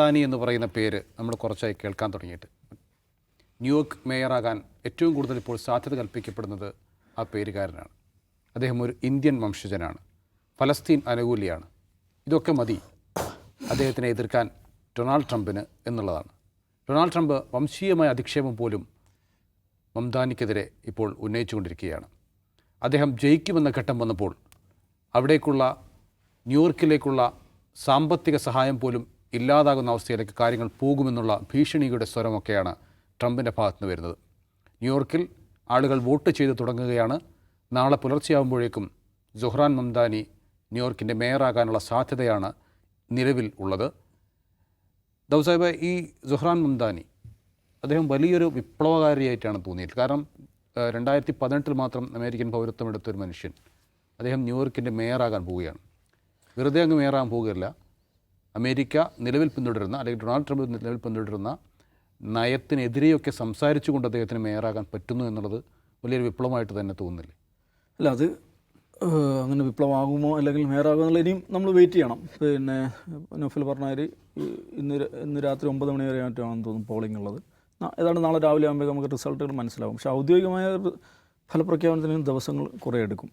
മംദാനി എന്ന് പറയുന്ന പേര് നമ്മൾ കുറച്ചായി കേൾക്കാൻ തുടങ്ങിയിട്ട്. ന്യൂയോർക്ക് മേയറാകാൻ ഏറ്റവും കൂടുതൽ ഇപ്പോൾ സാധ്യത കൽപ്പിക്കപ്പെടുന്നത് ആ പേരുകാരനാണ്. അദ്ദേഹം ഒരു ഇന്ത്യൻ വംശജനാണ്. ഫലസ്തീൻ അനുകൂലിയാണ്. ഇതൊക്കെ മതി അദ്ദേഹത്തിനെ എതിർക്കാൻ ഡൊണാൾഡ് ട്രംപിന് എന്നുള്ളതാണ്. ഡൊണാൾഡ് ട്രംപ് വംശീയമായ അധിക്ഷേപം പോലും മംദാനിക്കെതിരെ ഇപ്പോൾ ഉന്നയിച്ചുകൊണ്ടിരിക്കുകയാണ്. അദ്ദേഹം ജയിക്കുമെന്ന ഘട്ടം വന്നപ്പോൾ അവിടേക്കുള്ള ന്യൂയോർക്കിലേക്കുള്ള സാമ്പത്തിക സഹായം പോലും ഇല്ലാതാകുന്ന അവസ്ഥയിലേക്ക് കാര്യങ്ങൾ പോകുമെന്നുള്ള ഭീഷണിയുടെ സ്വരമൊക്കെയാണ് ട്രംപിന്റെ ഭാഗത്തുനിന്ന് വരുന്നത്. ന്യൂയോർക്കിൽ ആളുകൾ വോട്ട് ചെയ്ത് തുടങ്ങുകയാണ്. നാളെ പുലർച്ചെയാകുമ്പോഴേക്കും ജൊഹ്റാൻ മംദാനി ന്യൂയോർക്കിന്റെ മേയറാകാനുള്ള സാധ്യതയാണ് നിലവിൽ ഉള്ളത്. ദൗസാഹിബ് ഈ ജൊഹ്റാൻ മംദാനി അദ്ദേഹം വലിയൊരു വിപ്ലവകാരിയായിട്ടാണ് തോന്നിയത്. കാരണം രണ്ടായിരത്തി പതിനെട്ടിൽ മാത്രം അമേരിക്കൻ പൗരത്വം എടുത്തൊരു മനുഷ്യൻ അദ്ദേഹം ന്യൂയോർക്കിന്റെ മേയറാകാൻ പോവുകയാണ്. വെറുതെ അങ്ങ് മേയറാകാൻ പോവുകയല്ല അമേരിക്ക നിലവിൽ പിന്തുടരുന്ന അല്ലെങ്കിൽ ഡൊണാൾഡ് ട്രംപ് നിലവിൽ പിന്തുടരുന്ന നയത്തിനെതിരെയൊക്കെ സംസാരിച്ചുകൊണ്ട് അദ്ദേഹത്തിന് മേയറാകാൻ പറ്റുന്നു എന്നുള്ളത് വലിയൊരു വിപ്ലവമായിട്ട് തന്നെ തോന്നുന്നില്ലേ? അല്ല അത് അങ്ങനെ വിപ്ലവമാകുമോ അല്ലെങ്കിൽ മേയറാകുമോ എന്നുള്ള ഇനിയും നമ്മൾ വെയിറ്റ് ചെയ്യണം. പിന്നെ നഫിൽ പറഞ്ഞാൽ ഇന്ന് ഇന്ന് രാത്രി ഒമ്പത് മണി വരെ മറ്റാണെന്ന് തോന്നുന്നു പോളിംഗ് ഉള്ളത്. ഏതാണ്ട് നാളെ രാവിലെ ആകുമ്പോൾ നമുക്ക് റിസൾട്ടുകൾ മനസ്സിലാകും. പക്ഷേ ഔദ്യോഗികമായ ഫലപ്രഖ്യാപനത്തിന് ദിവസങ്ങൾ കുറേ എടുക്കും.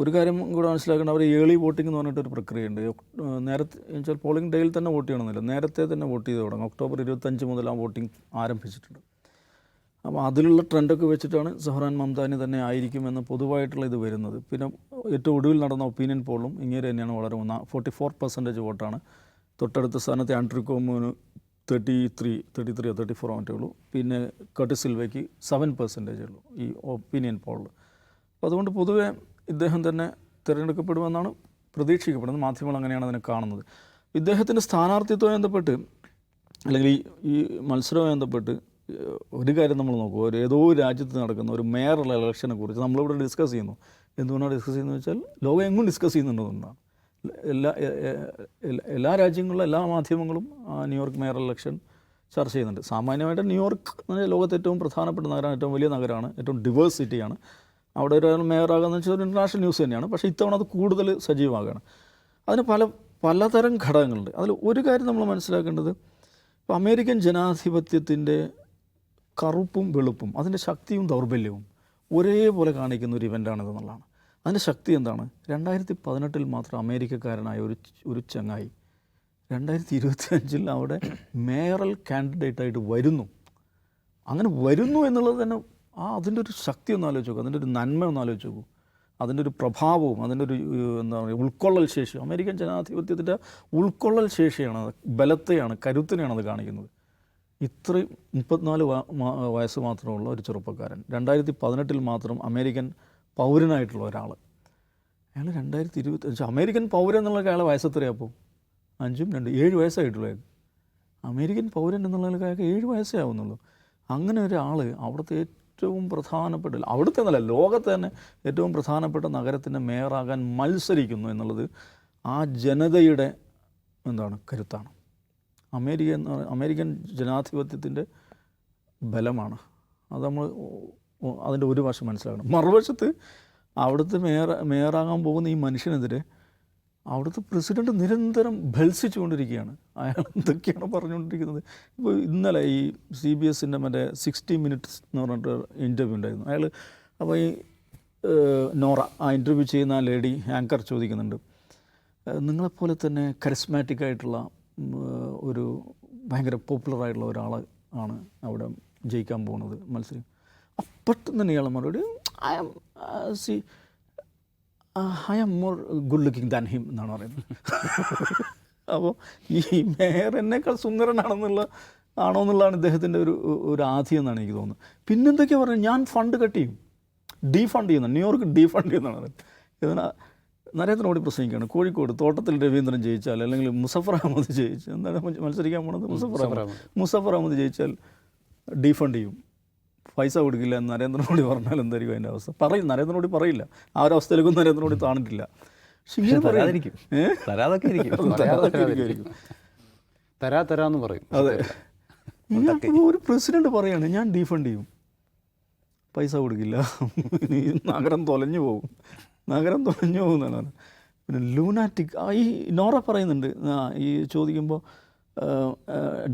ഒരു കാര്യം കൂടെ മനസ്സിലാക്കേണ്ട അവർ ഏളി വോട്ടിംഗ് എന്ന് പറഞ്ഞിട്ടൊരു പ്രക്രിയയുണ്ട്. നേരത്തെ വെച്ചാൽ പോളിംഗ് ഡേയിൽ തന്നെ വോട്ട് ചെയ്യണമെന്നില്ല. നേരത്തെ തന്നെ വോട്ട് ചെയ്ത് തുടങ്ങും. ഒക്ടോബർ ഇരുപത്തഞ്ച് മുതൽ ആ വോട്ടിംഗ് ആരംഭിച്ചിട്ടുണ്ട്. അപ്പോൾ അതിലുള്ള ട്രെൻഡൊക്കെ വെച്ചിട്ടാണ് സഹ്റാൻ മംതാനി തന്നെ ആയിരിക്കുമെന്ന് പൊതുവായിട്ടുള്ള ഇത് വരുന്നത്. പിന്നെ ഏറ്റവും ഒടുവിൽ നടന്ന ഒപ്പീനിയൻ പോളും ഇങ്ങനെ തന്നെയാണ് വളരെ ഒന്ന് ഫോർട്ടി ഫോർ പെർസെന്റേജ് വോട്ടാണ്. തൊട്ടടുത്ത സ്ഥാനത്തെ ആൻഡ്രിക്കോമോന് thirty three thirty three thirty four മറ്റേ ഉള്ളൂ. പിന്നെ കട്ട് സിൽവയ്ക്ക് സെവൻ പെർസെന്റേജ് ഉള്ളൂ ഈ ഒപ്പീനിയൻ പോളിൽ അപ്പോൾ അതുകൊണ്ട് പൊതുവേ ഇദ്ദേഹം തന്നെ തിരഞ്ഞെടുക്കപ്പെടുമെന്നാണ് പ്രതീക്ഷിക്കപ്പെടുന്നത്. മാധ്യമങ്ങൾ അങ്ങനെയാണ് അതിനെ കാണുന്നത്. ഇദ്ദേഹത്തിന്റെ സ്ഥാനാർത്ഥിത്വം ബന്ധപ്പെട്ട് അല്ലെങ്കിൽ ഈ മത്സരവുമായി ബന്ധപ്പെട്ട് ഒരു കാര്യം നമ്മൾ നോക്കുക ഒരു ഏതോ രാജ്യത്ത് നടക്കുന്ന ഒരു മേയറുള്ള ഇലക്ഷനെ കുറിച്ച് നമ്മളിവിടെ ഡിസ്കസ് ചെയ്യുന്നു. എന്തുകൊണ്ടാണ് ഡിസ്കസ് ചെയ്യുന്നത് വെച്ചാൽ ലോകം എങ്ങും ഡിസ്കസ് ചെയ്യുന്നുണ്ടെന്നുകൊണ്ടാണ് എല്ലാ എല്ലാ- രാജ്യങ്ങളിലും എല്ലാ മാധ്യമങ്ങളും ആ ന്യൂയോർക്ക് മേയർ ഇലക്ഷൻ ചർച്ച ചെയ്യുന്നുണ്ട്. സാമാന്യമായിട്ട് ന്യൂയോർക്ക് ലോകത്തെ ഏറ്റവും പ്രധാനപ്പെട്ട നഗരമാണ് ഏറ്റവും വലിയ നഗരമാണ് ഏറ്റവും ഡിവേഴ്സ് സിറ്റിയാണ് അവിടെ ഒരു മേയറാകുന്ന വെച്ചാൽ ഒരു ഇന്റർനാഷണൽ ന്യൂസ് തന്നെയാണ്. പക്ഷേ ഇത്തവണ അത് കൂടുതൽ സജീവമാകുകയാണ് അതിന് പല പലതരം ഘടകങ്ങളുണ്ട്. അതിൽ ഒരു കാര്യം നമ്മൾ മനസ്സിലാക്കേണ്ടത് ഇപ്പോൾ അമേരിക്കൻ ജനാധിപത്യത്തിന്റെ കറുപ്പും വെളുപ്പും അതിന്റെ ശക്തിയും ദൗർബല്യവും ഒരേപോലെ കാണിക്കുന്ന ഒരു ഇവന്റാണിതെന്നുള്ളതാണ് അതിന്റെ ശക്തി എന്താണ്? രണ്ടായിരത്തി പതിനെട്ടിൽ മാത്രം അമേരിക്കക്കാരനായ ഒരു ഒരു ചങ്ങായി രണ്ടായിരത്തി ഇരുപത്തി അഞ്ചിൽ അവിടെ മേയറൽ കാൻഡിഡേറ്റായിട്ട് വരുന്നു. അങ്ങനെ വരുന്നു എന്നുള്ളത് തന്നെ ആ അതിന്റെ ഒരു ശക്തി ഒന്ന് ആലോചിച്ച് നോക്കൂ. അതിന്റെ ഒരു നന്മ ഒന്ന് ആലോചിച്ച് നോക്കൂ. അതിന്റെ ഒരു പ്രഭാവവും അതിന്റെ ഒരു എന്താ പറയുക ഉൾക്കൊള്ളൽ ശേഷി. അമേരിക്കൻ ജനാധിപത്യത്തിന്റെ ഉൾക്കൊള്ളൽ ശേഷിയാണ് ബലത്തെയാണ് കരുത്തിനെയാണ് അത് കാണിക്കുന്നത്. ഇത്രയും മുപ്പത്തിനാല് വയസ്സ് മാത്രമുള്ള ഒരു ചെറുപ്പക്കാരൻ. രണ്ടായിരത്തി പതിനെട്ടിൽ മാത്രം അമേരിക്കൻ പൗരനായിട്ടുള്ള ഒരാൾ അയാൾ രണ്ടായിരത്തി ഇരുപത്തി അമേരിക്കൻ പൗരൻ എന്നുള്ള അയാളെ വയസ്സ് എത്രയാണ് അപ്പോൾ അഞ്ചും രണ്ട് ഏഴ് വയസ്സായിട്ടുള്ളൂ അമേരിക്കൻ പൗരൻ എന്നുള്ള അയാൾക്ക് ഏഴ് വയസ്സേ ആവുന്നുള്ളൂ. അങ്ങനെ ഒരാൾ അവിടുത്തെ ഏറ്റവും പ്രധാനപ്പെട്ട അവിടുത്തെ എന്നല്ല ലോകത്തെ തന്നെ ഏറ്റവും പ്രധാനപ്പെട്ട നഗരത്തിന്റെ മേയറാകാൻ മത്സരിക്കുന്നു എന്നുള്ളത് ആ ജനതയുടെ എന്താണ് കരുത്താണ്. അമേരിക്ക എന്ന് അമേരിക്കൻ ജനാധിപത്യത്തിന്റെ ബലമാണ്. അത് നമ്മൾ അതിന്റെ ഒരു വശം മനസ്സിലാക്കണം. മറുവശത്ത് അവിടുത്തെ മേയർ മേയറാകാൻ പോകുന്ന ഈ മനുഷ്യനെതിരെ അവിടുത്തെ പ്രസിഡന്റ് നിരന്തരം ഭത്സിച്ചുകൊണ്ടിരിക്കുകയാണ്. അയാൾ എന്തൊക്കെയാണ് പറഞ്ഞുകൊണ്ടിരിക്കുന്നത്. ഇപ്പോൾ ഇന്നലെ ഈ സി ബി എസിന്റെ മറ്റേ സിക്സ്റ്റി മിനിറ്റ്സ് എന്ന് പറഞ്ഞിട്ട് ഇന്റർവ്യൂ ഉണ്ടായിരുന്നു. അയാൾ അപ്പോൾ ഈ നോറ ആ ഇന്റർവ്യൂ ചെയ്യുന്ന ആ ലേഡി ആങ്കർ ചോദിക്കുന്നുണ്ട്. നിങ്ങളെപ്പോലെ തന്നെ കരിസ്മാറ്റിക് ആയിട്ടുള്ള ഒരു ഭയങ്കര പോപ്പുലർ ആയിട്ടുള്ള ഒരാൾ ആണ് അവിടെ ജയിക്കാൻ പോകുന്നത് മത്സരം. അപ്പം തന്നെ ഇയാൾ മറുപടി I M C I am more good looking than him എന്നാണ് പറയുന്നത്. അപ്പോൾ ഈ മേയർ എന്നേക്കാൾ സുന്ദരനാണെന്നുള്ള ആണോ എന്നുള്ളതാണ് ഇദ്ദേഹത്തിന്റെ ഒരു ഒരു ആധി എന്നാണ് എനിക്ക് തോന്നുന്നത്. പിന്നെന്തൊക്കെയാണ് പറയുന്നത്? ഞാൻ ഫണ്ട് കട്ട് ചെയ്യും. ഡീഫണ്ട് ചെയ്യുന്നു ന്യൂയോർക്ക് ഡീഫണ്ട് ചെയ്യുന്നതാണ് പറയുന്നത്. ഇതിന് നരേന്ദ്രമോദി പ്രസംഗിക്കുകയാണ്. കോഴിക്കോട് തോട്ടത്തിൽ രവീന്ദ്രൻ ജയിച്ചാൽ അല്ലെങ്കിൽ മുസഫർ അഹമ്മദ് ജയിച്ചാൽ എന്താണ് മത്സരിക്കാൻ പോണത്? മുസഫർ അഹമ്മദ്. മുസഫർ അഹമ്മദ് ജയിച്ചാൽ ഡീഫണ്ട് ചെയ്യും. പൈസ കൊടുക്കില്ല എന്ന് നരേന്ദ്രമോദി പറഞ്ഞാൽ എന്തായിരിക്കും അതിന്റെ അവസ്ഥ? പറയും നരേന്ദ്രമോദി പറയില്ല. ആ ഒരു അവസ്ഥയിലേക്കും നരേന്ദ്രമോദി താണിട്ടില്ല. തരാ തരാന്ന് പറയും. അതെ. ഒരു പ്രസിഡന്റ് പറയാണ് ഞാൻ ഡീഫണ്ട് ചെയ്യും. പൈസ കൊടുക്കില്ല. നഗരം തൊലഞ്ഞു പോകും. നഗരം തൊലഞ്ഞു പോകും എന്നാണ് പിന്നെ ലൂനാറ്റിക് ആ ഈ നോറ പറയുന്നുണ്ട് ഈ ചോദിക്കുമ്പോൾ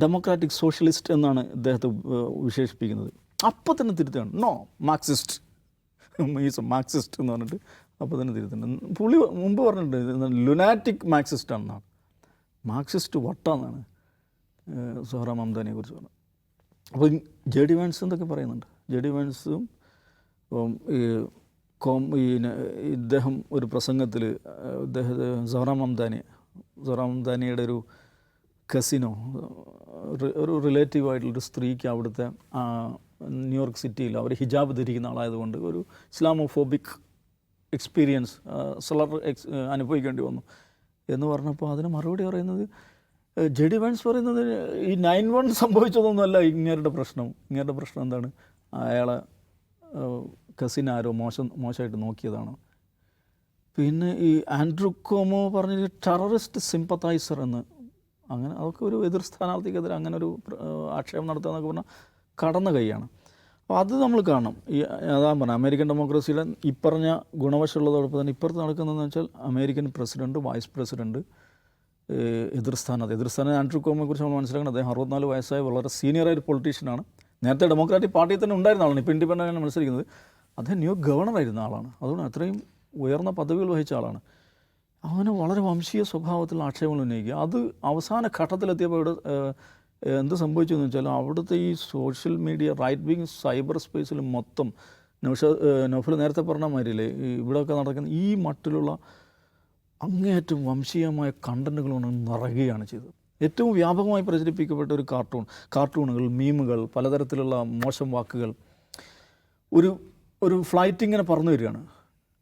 ഡെമോക്രാറ്റിക് സോഷ്യലിസ്റ്റ് എന്നാണ് ഇദ്ദേഹത്തെ വിശേഷിപ്പിക്കുന്നത്. അപ്പോൾ തന്നെ തിരുത്തുകയാണ്. നോ മാർക്സിസ്റ്റ് ഈസ് മാർക്സിസ്റ്റ് എന്ന് പറഞ്ഞിട്ട് അപ്പോൾ തന്നെ തിരുത്തുന്നുണ്ട്. പുള്ളി മുമ്പ് പറഞ്ഞിട്ടുണ്ട് ലുനാറ്റിക് മാർക്സിസ്റ്റ് ആണെന്നാണ് മാർക്സിസ്റ്റ് വട്ടാന്നാണ് സോഹറ സൊഹ്റ കുറിച്ച് പറഞ്ഞത്. അപ്പോൾ ജെ ഡി വാൻസ് എന്നൊക്കെ പറയുന്നുണ്ട്. ജെ ഡി വാൻസും ഈ കോം ഈ ഇദ്ദേഹം ഒരു പ്രസംഗത്തിൽ ഇദ്ദേഹത്തെ സോഹറ മംദാനി സോഹറ മംദാനിയുടെ ഒരു കസിനോ ഒരു റിലേറ്റീവായിട്ടുള്ളൊരു സ്ത്രീക്ക് അവിടുത്തെ ന്യൂയോർക്ക് സിറ്റിയിൽ അവർ ഹിജാബ് ധരിക്കുന്ന ആളായതുകൊണ്ട് ഒരു ഇസ്ലാമോഫോബിക് എക്സ്പീരിയൻസ് സലർ എക്സ് അനുഭവിക്കേണ്ടി വന്നു. എന്ന് പറഞ്ഞപ്പോൾ അതിന് മറുപടി പറയുന്നത് ജെ ഡി പറയുന്നത് ഈ നയൻ വൺ സംഭവിച്ചതൊന്നുമല്ല ഇങ്ങേരുടെ പ്രശ്നം. ഇങ്ങേരുടെ പ്രശ്നം എന്താണ്? അയാളെ കസിൻ ആരോ മോശം മോശമായിട്ട് നോക്കിയതാണ്. പിന്നെ ഈ ആൻഡ്രു കോമോ പറഞ്ഞ ടെററിസ്റ്റ് സിമ്പത്തൈസർ എന്ന് അങ്ങനെ അതൊക്കെ ഒരു എതിർ സ്ഥാനാർത്ഥിക്കെതിരെ അങ്ങനെ ഒരു ആക്ഷേപം നടത്തുക എന്നൊക്കെ പറഞ്ഞാൽ കടന്ന കൈയാണ്. അപ്പോൾ അത് നമ്മൾ കാണണം. ഈ അതാ പറഞ്ഞ അമേരിക്കൻ ഡെമോക്രസിയിലെ ഇപ്പറഞ്ഞ ഗുണവശമുള്ളതോടൊപ്പം തന്നെ ഇപ്പുറത്ത് നടക്കുന്നതെന്ന് വെച്ചാൽ അമേരിക്കൻ പ്രസിഡന്റ് വൈസ് പ്രസിഡന്റ് എതിർസ്ഥാനത്ത് എതിർസ്ഥാനം. ആൻഡ്രൂ കോമിനെ കുറിച്ച് നമ്മൾ മനസ്സിലാക്കണം. അദ്ദേഹം അറുപത്തിനാല് വയസ്സായ വളരെ സീനിയറായ ഒരു പൊളിറ്റീഷ്യനാണ് നേരത്തെ ഡെമോക്രാറ്റിക് പാർട്ടിയിൽ തന്നെ ഉണ്ടായിരുന്ന ആളാണ്. ഇപ്പോൾ ഇൻഡിപെൻഡന്റ് മത്സരിക്കുന്നത്. അദ്ദേഹം ന്യൂ ഗവർണറായിരുന്ന ആളാണ്. അതുകൊണ്ട് അത്രയും ഉയർന്ന പദവികൾ വഹിച്ച ആളാണ്. അവന് വളരെ വംശീയ സ്വഭാവത്തിലുള്ള ആക്ഷേപങ്ങൾ ഉന്നയിക്കുക. അത് അവസാന ഘട്ടത്തിലെത്തിയപ്പോൾ ഇവിടെ എന്ത് സംഭവിച്ചു എന്ന് വെച്ചാൽ അവിടുത്തെ ഈ social media right wing cyber സ്പേസിൽ മൊത്തം നൗഷ നൗഫൽ നേരത്തെ പറഞ്ഞ മാതിരില്ലേ ഇവിടെയൊക്കെ നടക്കുന്ന ഈ മട്ടിലുള്ള അങ്ങേയറ്റം വംശീയമായ കണ്ടന്റുകൾ കൊണ്ട് നിറയുകയാണ് ചെയ്തത്. ഏറ്റവും വ്യാപകമായി പ്രചരിപ്പിക്കപ്പെട്ട ഒരു കാർട്ടൂൺ കാർട്ടൂണുകൾ മീമുകൾ പലതരത്തിലുള്ള മോശം വാക്കുകൾ. ഒരു ഒരു ഫ്ലൈറ്റ് ഇങ്ങനെ പറന്നു വരികയാണ്.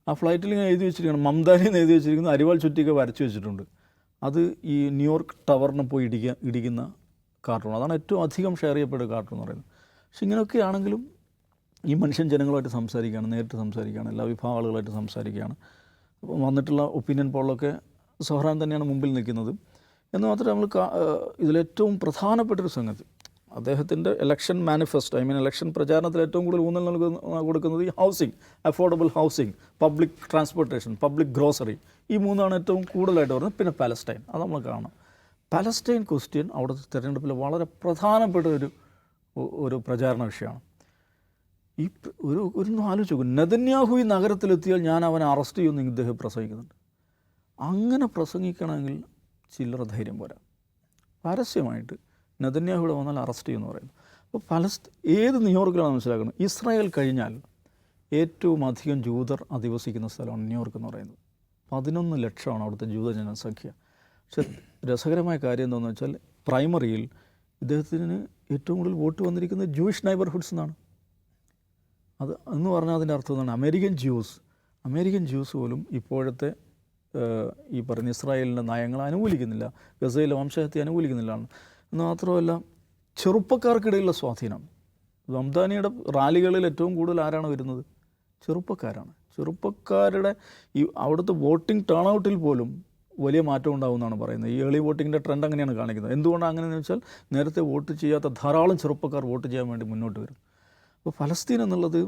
ആ ഫ്ലൈറ്റിൽ ഇങ്ങനെ എഴുതി വെച്ചിരിക്കുകയാണ്. മംദാനി എന്ന് എഴുതി വെച്ചിരിക്കുന്നത് അരിവാൾ ചുറ്റിയൊക്കെ വരച്ചു വെച്ചിട്ടുണ്ട്. അത് ഈ ന്യൂയോർക്ക് ടവറിനെ പോയി ഇടിക്കുക ഇടിക്കുന്ന കാർട്ടൂൺ അതാണ് ഏറ്റവും അധികം ഷെയർ ചെയ്യപ്പെട്ട കാർട്ടൂൺ എന്ന് പറയുന്നത്. പക്ഷെ ഇങ്ങനെയൊക്കെ ആണെങ്കിലും ഈ മനുഷ്യൻ ജനങ്ങളുമായിട്ട് സംസാരിക്കുകയാണ് നേരിട്ട് സംസാരിക്കുകയാണ് എല്ലാ വിഭാഗം ആളുകളായിട്ട് സംസാരിക്കുകയാണ്. അപ്പം വന്നിട്ടുള്ള ഒപ്പീനിയൻ പോളിലൊക്കെ സൊഹ്റാൻ തന്നെയാണ് മുമ്പിൽ നിൽക്കുന്നത്. എന്ന് മാത്രമേ നമ്മൾ ഇതിലേറ്റവും പ്രധാനപ്പെട്ടൊരു സംഗതി. അദ്ദേഹത്തിന്റെ election manifesto I mean election പ്രചാരണത്തിൽ ഏറ്റവും കൂടുതൽ ഊന്നൽ നൽകുന്ന കൊടുക്കുന്നത് ഈ housing affordable housing public transportation public grocery ഈ മൂന്നാണ് ഏറ്റവും കൂടുതലായിട്ട് പറയുന്നത് പിന്നെ പാലസ്റ്റൈൻ അത് നമ്മൾ കാണണം പാലസ്റ്റൈൻ ക്വസ്റ്റ്യൻ അവിടുത്തെ തിരഞ്ഞെടുപ്പിൽ വളരെ പ്രധാനപ്പെട്ട ഒരു ഒരു പ്രചാരണ വിഷയമാണ്. ഈ ഒരു ഒരു ആലോചിച്ച് നെതന്യാഹു ഈ നഗരത്തിലെത്തിയാൽ ഞാൻ അവനെ അറസ്റ്റ് ചെയ്യുമെന്ന് ഇദ്ദേഹം പ്രസംഗിക്കുന്നുണ്ട്. അങ്ങനെ പ്രസംഗിക്കണമെങ്കിൽ ചില്ലറ ധൈര്യം പോരാ. പരസ്യമായിട്ട് നെതന്യാഹു വന്നാൽ അറസ്റ്റ് ചെയ്യുമെന്ന് പറയുന്നു. അപ്പോൾ പലസ്ത ഏത് ന്യൂയോർക്കിലാണ് മനസ്സിലാക്കുന്നത്? ഇസ്രായേൽ കഴിഞ്ഞാൽ ഏറ്റവും അധികം ജൂതർ അധിവസിക്കുന്ന സ്ഥലമാണ് ന്യൂയോർക്ക് എന്ന് പറയുന്നത്. പതിനൊന്ന് ലക്ഷമാണ് അവിടുത്തെ ജൂത ജനസംഖ്യ പക്ഷെ രസകരമായ കാര്യം എന്താണെന്ന് വെച്ചാൽ പ്രൈമറിയിൽ ഇദ്ദേഹത്തിന് ഏറ്റവും കൂടുതൽ വോട്ട് വന്നിരിക്കുന്നത് ജൂയിഷ് നൈബർഹുഡ്സ് എന്നാണ്. അത് എന്ന് പറഞ്ഞാൽ അതിന്റെ അർത്ഥം എന്താണ്? American juice. അമേരിക്കൻ ജ്യൂസ് പോലും ഇപ്പോഴത്തെ ഈ പറഞ്ഞ ഇസ്രായേലിന്റെ നയങ്ങൾ അനുകൂലിക്കുന്നില്ല. ഗസയിലെ വംശഹത്യ അനുകൂലിക്കുന്നില്ല എന്ന് മാത്രമല്ല ചെറുപ്പക്കാർക്കിടയിലുള്ള സ്വാധീനം. റംദാനിയുടെ റാലികളിൽ ഏറ്റവും കൂടുതൽ ആരാണ് വരുന്നത്? ചെറുപ്പക്കാരാണ്. ചെറുപ്പക്കാരുടെ ഈ അവിടുത്തെ വോട്ടിംഗ് ടേൺ ഔട്ടിൽ പോലും വലിയ മാറ്റം ഉണ്ടാകുമെന്നാണ് പറയുന്നത്. ഈ ഏളി വോട്ടിങ്ങിന്റെ ട്രെൻഡ് അങ്ങനെയാണ് കാണിക്കുന്നത്. എന്തുകൊണ്ടാണ് അങ്ങനെയെന്ന് വെച്ചാൽ നേരത്തെ വോട്ട് ചെയ്യാത്ത ധാരാളം ചെറുപ്പക്കാർ വോട്ട് ചെയ്യാൻ വേണ്ടി മുന്നോട്ട് വരും. അപ്പോൾ ഫലസ്തീൻ എന്നുള്ളത്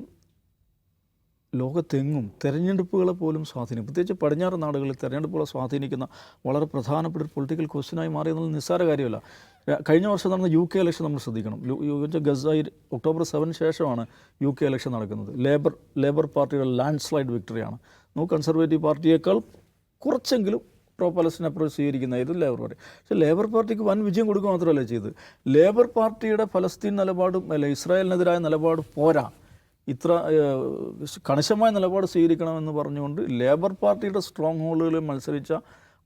ലോകത്തെങ്ങും തെരഞ്ഞെടുപ്പുകളെ പോലും സ്വാധീനം പ്രത്യേകിച്ച് പടിഞ്ഞാറ് നാടുകളിൽ തെരഞ്ഞെടുപ്പുകളെ സ്വാധീനിക്കുന്ന വളരെ പ്രധാനപ്പെട്ട ഒരു പൊളിറ്റിക്കൽ ക്വസ്റ്റ്യനായി മാറിയെന്നുള്ള നിസ്സാര കാര്യമല്ല. കഴിഞ്ഞ വർഷം നടന്ന യു കെ ഇലക്ഷൻ നമ്മൾ ശ്രദ്ധിക്കണം. ഗസായി ഒക്ടോബർ സെവന് ശേഷമാണ് യു കെ ഇലക്ഷൻ നടക്കുന്നത്. ലേബർ ലേബർ പാർട്ടിയുടെ ലാൻഡ് സ്ലൈഡ് വിക്ടറിയാണ് നമുക്ക് കൺസർവേറ്റീവ് പാർട്ടിയേക്കാൾ കുറച്ചെങ്കിലും പ്രോ പലസ്തീൻ അപ്രോച്ച് സ്വീകരിക്കുന്നതായിരുന്നു ലേബർ പാർട്ടി പക്ഷേ ലേബർ പാർട്ടിക്ക് വൻ വിജയം കൊടുക്കുക മാത്രമല്ല ചെയ്ത് ലേബർ പാർട്ടിയുടെ ഫലസ്തീൻ നിലപാടും അല്ല ഇസ്രായേലിനെതിരായ നിലപാട് പോരാ. ഇത്ര കണിശമായ നിലപാട് സ്വീകരിക്കണമെന്ന് പറഞ്ഞുകൊണ്ട് ലേബർ പാർട്ടിയുടെ സ്ട്രോങ് ഹോൾഡുകളിൽ മത്സരിച്ച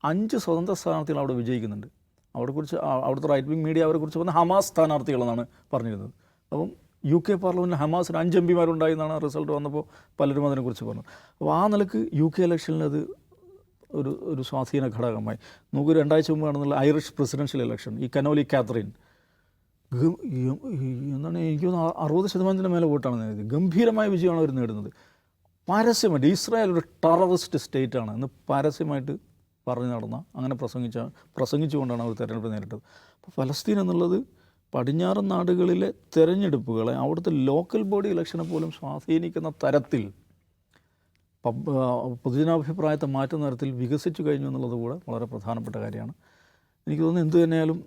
അഞ്ച് സ്വതന്ത്ര സ്ഥാനാർത്ഥികൾ അവിടെ വിജയിക്കുന്നുണ്ട്. അവിടെ കുറിച്ച് അവിടുത്തെ റൈറ്റ് വിങ് മീഡിയ അവരെ കുറിച്ച് പറഞ്ഞ ഹമാസ് സ്ഥാനാർത്ഥികളെന്നാണ് പറഞ്ഞിരുന്നത്. അപ്പം യു കെ പാർലമെന്റിൽ ഹമാസിന് അഞ്ച് എം പിമാരുണ്ടായി എന്നാണ് റിസൾട്ട് വന്നപ്പോൾ പലരും അതിനെക്കുറിച്ച് പറഞ്ഞു അപ്പോൾ ആ നിലയ്ക്ക് യു കെ ഇലക്ഷനിൽ അത് ഒരു ഒരു സ്വാധീന ഘടകമായി. നമുക്ക് രണ്ടാഴ്ച മുമ്പ് നടന്നുള്ള ഐറിഷ് പ്രസിഡൻഷ്യൽ ഇലക്ഷൻ ഈ കനോലി ഈ- എന്താണ് എനിക്ക് അറുപത് ശതമാനത്തിന് മേലെ വോട്ടാണ് നേടിയത് ഗംഭീരമായ വിജയമാണ് അവർ നേടുന്നത്. പരസ്യമായിട്ട് ഇസ്രായേൽ ഒരു ടെററിസ്റ്റ് സ്റ്റേറ്റ് ആണ് എന്ന് പരസ്യമായിട്ട് പറഞ്ഞു നടന്ന അങ്ങനെ പ്രസംഗിച്ച പ്രസംഗിച്ചുകൊണ്ടാണ് അവർ തെരഞ്ഞെടുപ്പ് നേരിട്ടത്. അപ്പോൾ ഫലസ്തീൻ എന്നുള്ളത് പടിഞ്ഞാറൻ നാടുകളിലെ തെരഞ്ഞെടുപ്പുകളെ അവിടുത്തെ ലോക്കൽ ബോഡി ഇലക്ഷനെ പോലും സ്വാധീനിക്കുന്ന തരത്തിൽ പൊതുജനാഭിപ്രായത്തെ മാറ്റുന്ന തരത്തിൽ വികസിച്ചു കഴിഞ്ഞു എന്നുള്ളത് കൂടെ വളരെ പ്രധാനപ്പെട്ട കാര്യമാണ്. എനിക്ക് തോന്നുന്നു എന്തു തന്നെയാലും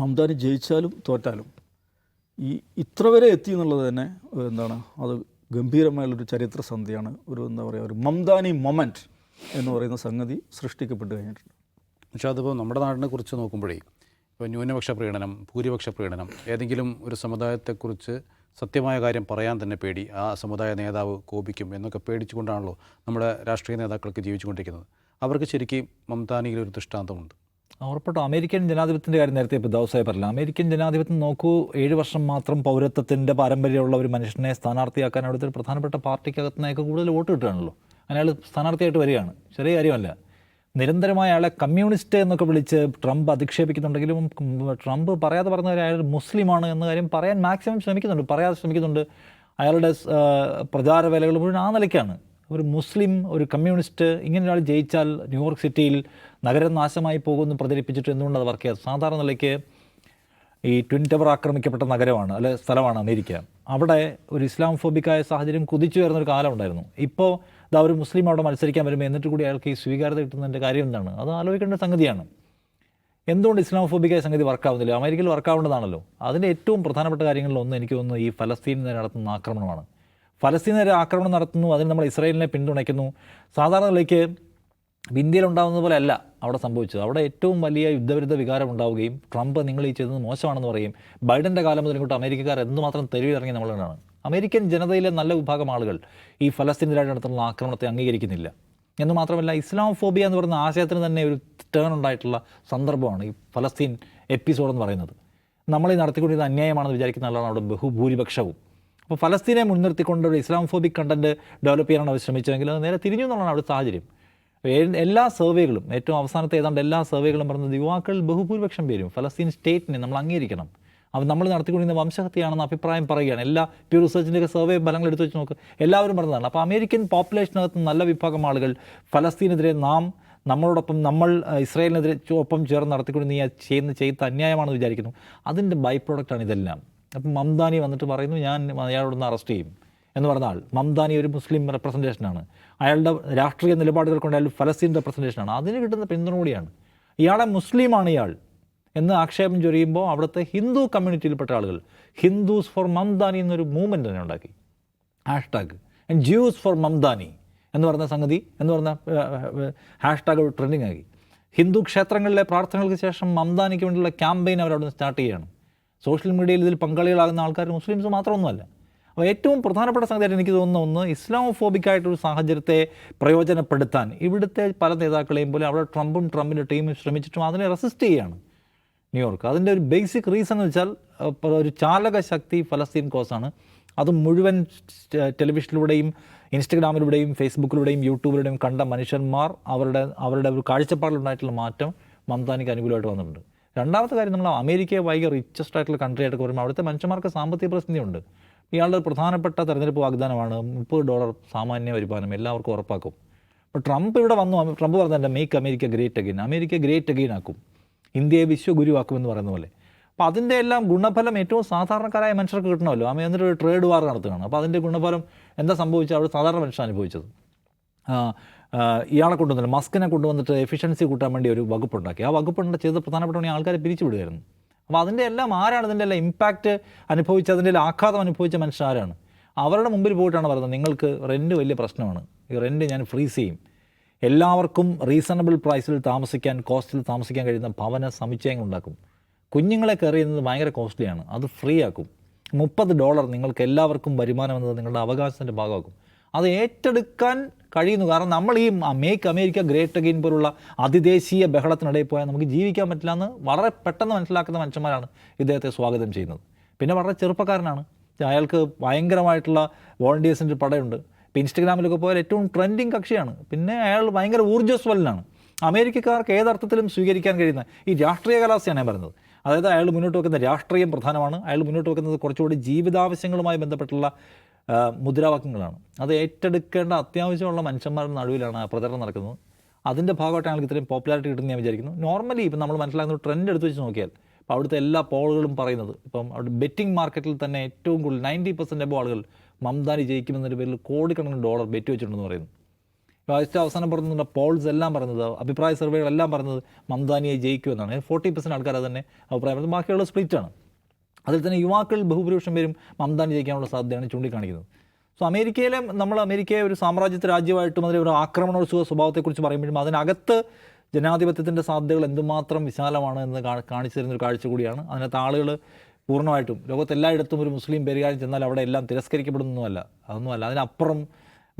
മംതാനി ജയിച്ചാലും തോറ്റാലും ഈ ഇത്ര വരെ എത്തി എന്നുള്ളത് തന്നെ എന്താണ് അത് ഗംഭീരമായുള്ളൊരു ചരിത്ര സന്ധിയാണ് ഒരു എന്താ പറയുക ഒരു മംദാനി മൊമെന്റ് എന്ന് പറയുന്ന സംഗതി സൃഷ്ടിക്കപ്പെട്ട് കഴിഞ്ഞിട്ടുണ്ട്. പക്ഷേ അതിപ്പോൾ നമ്മുടെ നാടിനെ കുറിച്ച് നോക്കുമ്പോഴേ ഇപ്പോൾ ന്യൂനപക്ഷ പ്രീണനം ഭൂരിപക്ഷ പ്രീണനം ഏതെങ്കിലും ഒരു സമുദായത്തെക്കുറിച്ച് സത്യമായ കാര്യം പറയാൻ തന്നെ പേടി ആ സമുദായ നേതാവ് കോപിക്കും എന്നൊക്കെ പേടിച്ചുകൊണ്ടാണല്ലോ നമ്മുടെ രാഷ്ട്രീയ നേതാക്കൾക്ക് ജീവിച്ചുകൊണ്ടിരിക്കുന്നത്. അവർക്ക് ശരിക്കും മമതാനിയിൽ ഒരു ദൃഷ്ടാന്തമുണ്ട്. ഉറപ്പായിട്ടും അമേരിക്കൻ ജനാധിപത്യത്തിന്റെ കാര്യം നേരത്തെ ഇപ്പോൾ ദൗസായി പറഞ്ഞില്ല? അമേരിക്കൻ ജനാധിപത്യം നോക്കൂ ഏഴ് വർഷം മാത്രം പൗരത്വത്തിന്റെ പാരമ്പര്യമുള്ള ഒരു മനുഷ്യനെ സ്ഥാനാർത്ഥിയാക്കാൻ അവിടുത്തെ ഒരു പ്രധാനപ്പെട്ട പാർട്ടിക്കകത്തുനിന്നൊക്കെ കൂടുതൽ വോട്ട് കിട്ടുകയാണല്ലോ. അയാൾ സ്ഥാനാർത്ഥിയായിട്ട് വരികയാണ്. ചെറിയ കാര്യമല്ല. നിരന്തരമായ അയാളെ കമ്മ്യൂണിസ്റ്റ് എന്നൊക്കെ വിളിച്ച് ട്രംപ് അധിക്ഷേപിക്കുന്നുണ്ടെങ്കിലും ട്രംപ് പറയാതെ പറഞ്ഞ അയാൾ മുസ്ലിമാണ് എന്ന കാര്യം പറയാൻ മാക്സിമം ശ്രമിക്കുന്നുണ്ട് പറയാതെ ശ്രമിക്കുന്നുണ്ട്. അയാളുടെ പ്രചാര വേലകൾ മുഴുവൻ ആ നിലയ്ക്കാണ്. ഒരു മുസ്ലിം ഒരു കമ്മ്യൂണിസ്റ്റ് ഇങ്ങനെ ഒരാൾ ജയിച്ചാൽ ന്യൂയോർക്ക് സിറ്റിയിൽ നഗരം നാശമായി പോകുമെന്ന് പ്രചരിപ്പിച്ചിട്ട് എന്തുകൊണ്ട് അത് വർക്ക് ചെയ്യാം സാധാരണ നിലയ്ക്ക് ഈ ട്വിൻ ടവർ ആക്രമിക്കപ്പെട്ട നഗരമാണ് അല്ലെ സ്ഥലമാണ് അമേരിക്ക. അവിടെ ഒരു ഇസ്ലാം ഫോബിക്കായ സാഹചര്യം കുതിച്ചു വരുന്നൊരു കാലം ഉണ്ടായിരുന്നു. ഇപ്പോൾ ഇതാ ഒരു മുസ്ലിം അവിടെ മത്സരിക്കാൻ വരുമ്പോൾ എന്നിട്ട് കൂടി അയാൾക്ക് ഈ സ്വീകാര്യത കിട്ടുന്നതിന്റെ കാര്യം എന്താണ്? അത് ആലോചിക്കേണ്ട സംഗതിയാണ്. എന്തുകൊണ്ട് ഇസ്ലാമോഫോബിക്കായ സംഗതി വർക്കാവുന്നില്ല? അമേരിക്കയിൽ വർക്കാവേണ്ടതാണല്ലോ. അതിന്റെ ഏറ്റവും പ്രധാനപ്പെട്ട കാര്യങ്ങളിൽ ഒന്ന് എനിക്ക് തോന്നുന്നു ഈ ഫലസ്തീൻ നടത്തുന്ന ആക്രമണമാണ്. ഫലസ്തീൻ ആക്രമണം നടത്തുന്നു അതിന് നമ്മൾ ഇസ്രായേലിനെ പിന്തുണയ്ക്കുന്നു. സാധാരണ നിലയ്ക്ക് ഇന്ത്യയിൽ ഉണ്ടാകുന്നത് പോലെ അല്ല അവിടെ സംഭവിച്ചത്. അവിടെ ഏറ്റവും വലിയ യുദ്ധവിരുദ്ധ വികാരം ഉണ്ടാവുകയും ട്രംപ് നിങ്ങൾ ഈ ചെയ്തത് മോശമാണെന്ന് പറയും. ബൈഡന്റെ കാലം മുതൽ ഇങ്ങോട്ട് അമേരിക്കക്കാർ എന്തുമാത്രം തെരുവിലിറങ്ങി നമ്മളാണ് അമേരിക്കൻ ജനതയിലെ നല്ല വിഭാഗം ആളുകൾ ഈ ഫലസ്തീനെതിരായിട്ട് നടത്തുന്ന ആക്രമണത്തെ അംഗീകരിക്കുന്നില്ല. എന്ന് മാത്രമല്ല ഇസ്ലാം ഫോബിയ എന്ന് പറയുന്ന ആശയത്തിന് തന്നെ ഒരു ടേൺ ഉണ്ടായിട്ടുള്ള സന്ദർഭമാണ് ഈ ഫലസ്തീൻ എപ്പിസോഡ് എന്ന് പറയുന്നത്. നമ്മൾ ഈ നടത്തിക്കൊണ്ടിരുന്ന അന്യായമാണെന്ന് വിചാരിക്കുന്ന ആളാണ് അവിടെ ബഹുഭൂരിപക്ഷവും. അപ്പോൾ ഫലസ്തീനെ മുൻനിർത്തിക്കൊണ്ട് ഒരു ഇസ്ലാം ഫോബിക് കണ്ടന്റ് ഡെവലപ്പ് ചെയ്യാനാണ് അവർ ശ്രമിച്ചതെങ്കിൽ അത് നേരെ തിരിഞ്ഞു എന്നുള്ളതാണ് അവിടെ സാഹചര്യം. എല്ലാ സർവേകളും ഏറ്റവും അവസാനത്തെ ഏതാണ്ട് എല്ലാ സർവേകളും പറയുന്നത് യുവാക്കൾ ബഹുഭൂരിപക്ഷം പേരും ഫലസ്തീൻ സ്റ്റേറ്റിനെ നമ്മൾ അംഗീകരിക്കണം. നമ്മൾ നടത്തിക്കൊണ്ടിരുന്ന വംശഹത്യയാണെന്ന് അഭിപ്രായം പറയുകയാണ്. എല്ലാ പ്യൂ റിസർച്ചിന്റെയൊക്കെ സർവേ ഫലങ്ങൾ എടുത്തു വെച്ച് നോക്കുക എല്ലാവരും പറഞ്ഞതാണ്. അപ്പോൾ അമേരിക്കൻ പോപ്പുലേഷനകത്ത് നല്ല വിഭാഗം ആളുകൾ ഫലസ്തീനെതിരെ നാം നമ്മളോടൊപ്പം നമ്മൾ ഇസ്രായേലിനെതിരെ ഒപ്പം ചേർന്ന് നടത്തിക്കൊണ്ട് നീ ചെയ്യുന്ന ചെയ്ത അന്യായമാണെന്ന് വിചാരിക്കുന്നു. അതിന്റെ ബൈ പ്രോഡക്റ്റാണ് ഇതെല്ലാം. അപ്പം മംദാനി വന്നിട്ട് പറയുന്നു ഞാൻ അയാളോടൊന്ന് അറസ്റ്റ് ചെയ്യും. എന്ന് പറഞ്ഞാൽ മംദാനി ഒരു മുസ്ലിം റെപ്രസെന്റേഷനാണ് അയാളുടെ രാഷ്ട്രീയ നിലപാടുകൾ കൊണ്ട് അയാൾ ഫലസ്തീൻ റെപ്രസെന്റേഷനാണ് അതിന് കിട്ടുന്ന പിന്തുണ കൂടിയാണ്. ഇയാളെ മുസ്ലിമാണ് ഇയാൾ. എന്ന് ആക്ഷേപം ചൊരിയുമ്പോൾ അവിടുത്തെ ഹിന്ദു കമ്മ്യൂണിറ്റിയിൽപ്പെട്ട ആളുകൾ ഹിന്ദുസ് ഫോർ മംദാനി എന്നൊരു മൂവ്മെന്റ് തന്നെ ഉണ്ടാക്കി. Hashtag. And Jews for Mamdani എന്ന് പറഞ്ഞ സംഗതി എന്ന് പറഞ്ഞ ഹാഷ്ടാഗ് ട്രെൻഡിങ് ആക്കി. ഹിന്ദു ക്ഷേത്രങ്ങളിലെ പ്രാർത്ഥനകൾക്ക് ശേഷം മംദാനിക്ക് വേണ്ടിയുള്ള ക്യാമ്പയിൻ അവർ അവിടെ സ്റ്റാർട്ട് ചെയ്യുകയാണ് സോഷ്യൽ മീഡിയയിൽ ഇതിൽ പങ്കാളികളാകുന്ന ആൾക്കാർ മുസ്ലിംസ് മാത്രമൊന്നുമല്ല. അപ്പോൾ ഏറ്റവും പ്രധാനപ്പെട്ട സംഗതിയായിട്ട് എനിക്ക് തോന്നുന്ന ഒന്ന് ഇസ്ലാമോഫോബിക്കായിട്ടൊരു സാഹചര്യത്തെ പ്രയോജനപ്പെടുത്താൻ ഇവിടുത്തെ പല നേതാക്കളെയും പോലെ അവിടെ ട്രംപും ട്രംപിന്റെ ടീമും ശ്രമിച്ചിട്ടും അതിനെ റെസിസ്റ്റ് ചെയ്യുകയാണ് ന്യൂയോർക്ക്. അതിന്റെ ഒരു ബേസിക് റീസൺ എന്ന് വെച്ചാൽ ഒരു ചാലക ശക്തി ഫലസ്തീൻ കോസാണ്. അത് മുഴുവൻ ടെലിവിഷനിലൂടെയും ഇൻസ്റ്റഗ്രാമിലൂടെയും ഫേസ്ബുക്കിലൂടെയും യൂട്യൂബിലൂടെയും കണ്ട മനുഷ്യന്മാർ അവരുടെ അവരുടെ ഒരു കാഴ്ചപ്പാടിലുണ്ടായിട്ടുള്ള മാറ്റം മംതാനിക്ക് അനുകൂലമായിട്ട് വന്നിട്ടുണ്ട്. രണ്ടാമത്തെ കാര്യം നമ്മൾ അമേരിക്കയെ വൈകി റിച്ചസ്റ്റ് ആയിട്ടുള്ള കൺട്രി ആയിട്ട് വരുമ്പോൾ അവിടുത്തെ മനുഷ്യന്മാർക്ക് സാമ്പത്തിക പ്രതിസന്ധിയുണ്ട്. ഇയാളുടെ പ്രധാനപ്പെട്ട തെരഞ്ഞെടുപ്പ് വാഗ്ദാനമാണ് മുപ്പത് ഡോളർ സാമാന്യ വരുമാനം എല്ലാവർക്കും ഉറപ്പാക്കും. അപ്പോൾ ട്രംപ് ഇവിടെ വന്നു ട്രംപ് പറഞ്ഞതല്ല make America great again America great again ആക്കും. ഇന്ത്യയെ വിശ്വഗുരുവാക്കുമെന്ന് പറയുന്ന പോലെ. അപ്പോൾ അതിന്റെ എല്ലാം ഗുണഫലം ഏറ്റവും സാധാരണക്കാരായ മനുഷ്യർക്ക് കിട്ടണമല്ലോ. അമ്മ എന്നിട്ട് ഒരു ട്രേഡ് വാർ നടത്തുകയാണ്. അപ്പോൾ അതിന്റെ ഗുണഫലം എന്താ സംഭവിച്ചത്? അവിടെ സാധാരണ മനുഷ്യൻ അനുഭവിച്ചത്. ഇയാളെ കൊണ്ടുവന്നില്ല മസ്കിനെ കൊണ്ടുവന്നിട്ട് എഫിഷ്യൻസി കൂട്ടാൻ വേണ്ടി ഒരു വകുപ്പുണ്ടാക്കി. ആ വകുപ്പുണ്ട് ചെയ്ത പ്രധാനപ്പെട്ട ആൾക്കാരെ പിരിച്ചുവിടുമായിരുന്നു അപ്പോൾ അതിന്റെ എല്ലാം ആരാണ് ഇതിന്റെ എല്ലാം ഇമ്പാക്റ്റ് അനുഭവിച്ച അതിന്റെ ആഘാതം അനുഭവിച്ച മനുഷ്യരാണ് അവരുടെ മുമ്പിൽ പോയിട്ടാണ് പറയുന്നത് നിങ്ങൾക്ക് റെന്റ് വലിയ പ്രശ്നമാണ്. ഈ റെന്റ് ഞാൻ ഫ്രീസ് ചെയ്യും. എല്ലാവർക്കും റീസണബിൾ പ്രൈസിൽ താമസിക്കാൻ കോസ്റ്റിൽ താമസിക്കാൻ കഴിയുന്ന ഭവന സമുച്ചയങ്ങൾ ഉണ്ടാക്കും. കുഞ്ഞുങ്ങളെ കയറി ചെയ്യുന്നത് ഭയങ്കര കോസ്റ്റ്ലിയാണ് അത് ഫ്രീ ആക്കും. മുപ്പത് ഡോളർ നിങ്ങൾക്ക് എല്ലാവർക്കും വരുമാനം എന്നത് നിങ്ങളുടെ അവകാശത്തിന്റെ ഭാഗമാക്കും. അത് ഏറ്റെടുക്കാൻ കഴിയുന്നു. കാരണം നമ്മൾ ഈ മേക്ക് അമേരിക്ക ഗ്രേറ്റ് അഗെയിൻ പോലുള്ള അതിദേശീയ ബഹളത്തിനിടയിൽ പോയാൽ നമുക്ക് ജീവിക്കാൻ പറ്റില്ല എന്ന് വളരെ പെട്ടെന്ന് മനസ്സിലാക്കുന്ന മനുഷ്യന്മാരാണ് ഇദ്ദേഹത്തെ സ്വാഗതം ചെയ്യുന്നത്. പിന്നെ വളരെ ചെറുപ്പക്കാരനാണ്. അയാൾക്ക് ഭയങ്കരമായിട്ടുള്ള വോളണ്ടിയേഴ്സിന്റെ പടയുണ്ട്. ഇപ്പോൾ ഇൻസ്റ്റഗ്രാമിലൊക്കെ പോയാൽ ഏറ്റവും ട്രെൻഡിങ് കക്ഷിയാണ്. പിന്നെ അയാൾ ഭയങ്കര ഊർജസ്വലനാണ്. അമേരിക്കക്കാർക്ക് ഏതർത്ഥത്തിലും സ്വീകരിക്കാൻ കഴിയുന്ന ഈ രാഷ്ട്രീയ കലാസിയാണ് ഞാൻ പറയുന്നത്. അതായത് അയാൾ മുന്നോട്ട് വെക്കുന്ന രാഷ്ട്രീയം പ്രധാനമാണ്. അയാൾ മുന്നോട്ട് വെക്കുന്നത് കുറച്ചുകൂടി ജീവിതാവശ്യങ്ങളുമായി ബന്ധപ്പെട്ടുള്ള മുദ്രാവാക്യങ്ങളാണ്. അത് ഏറ്റെടുക്കേണ്ട അത്യാവശ്യമുള്ള മനുഷ്യന്മാരുടെ നടുവിലാണ് ആ പ്രചരണം നടക്കുന്നത്. അതിന്റെ ഭാഗമായിട്ട് അയാൾക്ക് ഇത്രയും പോപ്പുലാരിറ്റി കിട്ടുമെന്ന് ഞാൻ വിചാരിക്കുന്നു. നോർമലി ഇപ്പം നമ്മൾ മനസ്സിലാക്കുന്ന ട്രെൻഡ് എടുത്ത് വെച്ച് നോക്കിയാൽ ഇപ്പോൾ അവിടുത്തെ എല്ലാ പോളുകളും പറയുന്നത് ഇപ്പം അവിടെ ബെറ്റിംഗ് മാർക്കറ്റിൽ തന്നെ ഏറ്റവും കൂടുതൽ നയന്റി പെർസെന്റ് എബോ ആളുകൾ മംദാനി ജയിക്കുമെന്നൊരു പേരിൽ കോടിക്കണക്കിന് ഡോളർ ബെറ്റ് വെച്ചിട്ടുണ്ടെന്ന് പറയുന്നു. ആദ്യത്തെ അവസാനം പറഞ്ഞിട്ടുണ്ട് പോൾസ് എല്ലാം പറഞ്ഞത് അഭിപ്രായ സർവേകളെല്ലാം പറഞ്ഞത് മംതാനിയെ ജയിക്കുമെന്നാണ്. ഫോർട്ടി പെർസെന്റ് ആൾക്കാർ തന്നെ അഭിപ്രായം പറഞ്ഞത് ബാക്കിയുള്ള സ്പ്ലിറ്റാണ് അതിൽ തന്നെ യുവാക്കൾ ബഹുഭൂരിപക്ഷം പേരും മംദാനി ജയിക്കാനുള്ള സാധ്യതയാണ് ചൂണ്ടിക്കാണിക്കുന്നത്. സോ അമേരിക്കയിലെ നമ്മൾ അമേരിക്കയെ ഒരു സാമ്രാജ്യത്തെ രാജ്യമായിട്ടും അതിലെ ഒരു ആക്രമണോത്സുക സ്വഭാവത്തെക്കുറിച്ച് പറയുമ്പോഴും അതിനകത്ത് ജനാധിപത്യത്തിന്റെ സാധ്യതകൾ എന്തുമാത്രം വിശാലമാണ് എന്ന് കാണിച്ചു തരുന്ന ഒരു കാഴ്ച കൂടിയാണ്. അതിനകത്ത് ആളുകൾ പൂർണമായിട്ടും. ലോകത്തെല്ലായിടത്തും ഒരു മുസ്ലിം പെരുകാരം ചെന്നാൽ അവിടെ എല്ലാം തിരസ്കരിക്കപ്പെടുന്നൊന്നുമല്ല അതൊന്നുമല്ല. അതിനപ്പുറം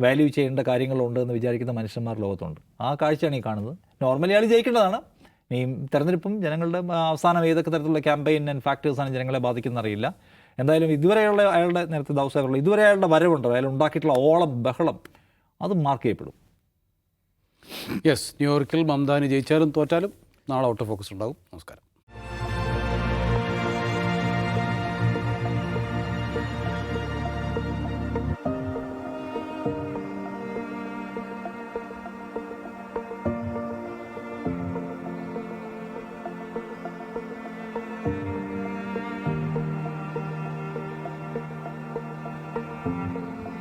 വാല്യൂ ചെയ്യേണ്ട കാര്യങ്ങളുണ്ട് എന്ന് വിചാരിക്കുന്ന മനുഷ്യന്മാർ ലോകത്തുണ്ട്. ആ കാഴ്ചയാണ് ഈ കാണുന്നത്. നോർമലി ആൾ ജയിക്കേണ്ടതാണ്. ഈ തെരഞ്ഞെടുപ്പും ജനങ്ങളുടെ അവസാനം ഏതൊക്കെ തരത്തിലുള്ള ക്യാമ്പയിൻ ആൻഡ് ഫാക്ടേഴ്സാണ് ജനങ്ങളെ ബാധിക്കുന്ന അറിയില്ല. എന്തായാലും ഇതുവരെയുള്ള അയാളുടെ നേരത്തെ ദൗസായിട്ടുള്ള ഇതുവരെ അയാളുടെ വരവുണ്ട്. അയാൾ ഉണ്ടാക്കിയിട്ടുള്ള ഓളം ബഹളം അത് മാർക്ക് ചെയ്യപ്പെടും. യെസ് ന്യൂയോർക്കിൽ മംദാനി ജയിച്ചാലും തോറ്റാലും നാളെ ഔട്ട് ഫോക്കസ് ഉണ്ടാകും. നമസ്കാരം.